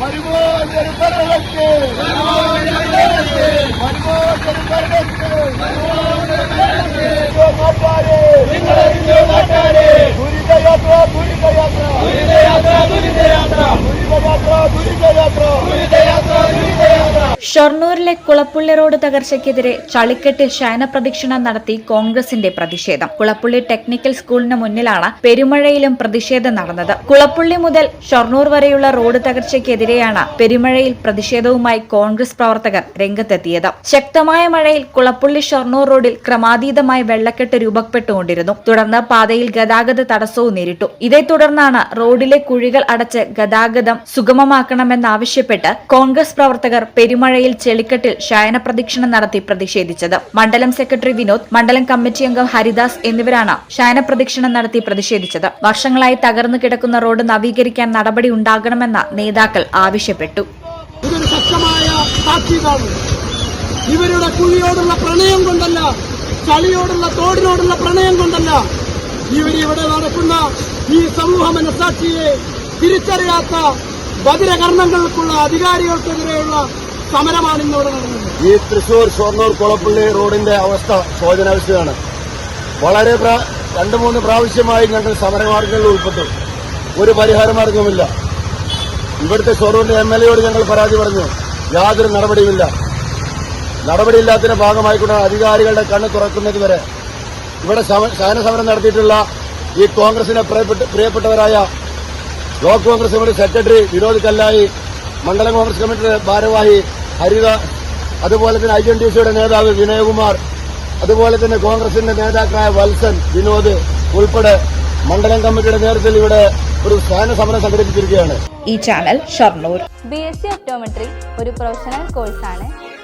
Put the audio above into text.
വരുമോ ഒരു ഭരണത്ത് വരുമോ மாட்டாரு ഭരണത്ത് ദുരിതയാത്ര ദുരിതയാത്ര ദുരിതയാത്ര ഷൊർണൂരിലെ കുളപ്പുള്ളി റോഡ് തകർച്ചയ്ക്കെതിരെ ചളിക്കെട്ടിൽ ശയനപ്രദക്ഷിണം നടത്തി കോൺഗ്രസിന്റെ പ്രതിഷേധം. കുളപ്പുള്ളി ടെക്നിക്കൽ സ്കൂളിന് മുന്നിലാണ് പെരുമഴയിലും പ്രതിഷേധം നടന്നത്. കുളപ്പുള്ളി മുതൽ ഷൊർണൂർ വരെയുള്ള റോഡ് തകർച്ചയ്ക്കെതിരെയാണ് പെരുമഴയിൽ പ്രതിഷേധവുമായി കോൺഗ്രസ് പ്രവർത്തകർ രംഗത്തെത്തിയത്. ശക്തമായ മഴയിൽ കുളപ്പുള്ളി ഷൊർണൂർ റോഡിൽ ക്രമാതീതമായി വെള്ളക്കെട്ട് രൂപപ്പെട്ടുകൊണ്ടിരുന്നു. തുടർന്ന് പാതയിൽ ഗതാഗത തടസ്സവും നേരിട്ടു. ഇതേ തുടർന്നാണ് റോഡിലെ കുഴികൾ അടച്ച് ഗതാഗതം സുഗമമാക്കണമെന്നാവശ്യപ്പെട്ട് കോൺഗ്രസ് പ്രവർത്തകർ പെരുമഴയിൽ ചെളിക്കെട്ടിൽ ശയന പ്രദക്ഷിണം നടത്തി പ്രതിഷേധിച്ചത്. മണ്ഡലം സെക്രട്ടറി വിനോദ് മണ്ഡലം കമ്മിറ്റി അംഗം ഹരിദാസ് എന്നിവരാണ് ശയന പ്രദക്ഷിണം നടത്തി പ്രതിഷേധിച്ചത്. വർഷങ്ങളായി തകർന്നു കിടക്കുന്ന റോഡ് നവീകരിക്കാൻ നടപടി ഉണ്ടാകണമെന്ന നേതാക്കൾ ആവശ്യപ്പെട്ടു. ഇവരുടെ കുഴിയോടുള്ള പ്രണയം കൊണ്ടല്ല ചളിയോടുള്ള തോടിനോടുള്ള പ്രണയം കൊണ്ടല്ല ഇവരിവിടെ നടക്കുന്ന ഈ സമൂഹ മനസാക്ഷിയെ തിരിച്ചറിയാത്ത ബദിരകർണങ്ങൾക്കുള്ള അധികാരികൾക്കെതിരെയുള്ള സമരമാണ് ഇന്നിവിടെ നടന്നത് ഈ തൃശൂർ ഷൊർണൂർ കുളപ്പള്ളി റോഡിന്റെ അവസ്ഥ ശോചനാവസ്ഥയാണ്. വളരെ രണ്ടു മൂന്ന് പ്രാവശ്യമായി ഞങ്ങൾ സമരമാർഗങ്ങളിൽ ഉൾപ്പെട്ടു. ഒരു പരിഹാരമാർഗമില്ല ഇവിടുത്തെ ഷൊർണൂരിന്റെ എം എൽ എയോട് ഞങ്ങൾ പരാതി പറഞ്ഞു. യാതൊരു നടപടിയുമില്ല. നടപടിയില്ലാത്തതിന്റെ ഭാഗമായിക്കൊണ്ടാണ് അധികാരികളുടെ കണ്ണ് തുറക്കുന്നത് വരെ ഇവിടെ ശയന സമരം നടത്തിയിട്ടുള്ള ഈ കോൺഗ്രസിനെ പ്രിയപ്പെട്ട- പ്രിയപ്പെട്ടവരായ block Congress committee secretary Vinod Kallayi മണ്ഡലം കോൺഗ്രസ് കമ്മിറ്റിയുടെ ഭാരവാഹി ഹരിത അതുപോലെ തന്നെ ഐ എൻ ഡി സിയുടെ നേതാവ് വിനയകുമാർ അതുപോലെ തന്നെ കോൺഗ്രസിന്റെ നേതാക്കളായ വത്സൻ വിനോദ് ഉൾപ്പെടെ മണ്ഡലം കമ്മിറ്റിയുടെ നേതൃത്വത്തിൽ ഇവിടെ ഒരു സ്ഥാന സമരം സംഘടിപ്പിച്ചിരിക്കുകയാണ്. ഈ channel Shoranur. B S C optometry ഒരു പ്രൊഫഷണൽ കോഴ്സാണ്.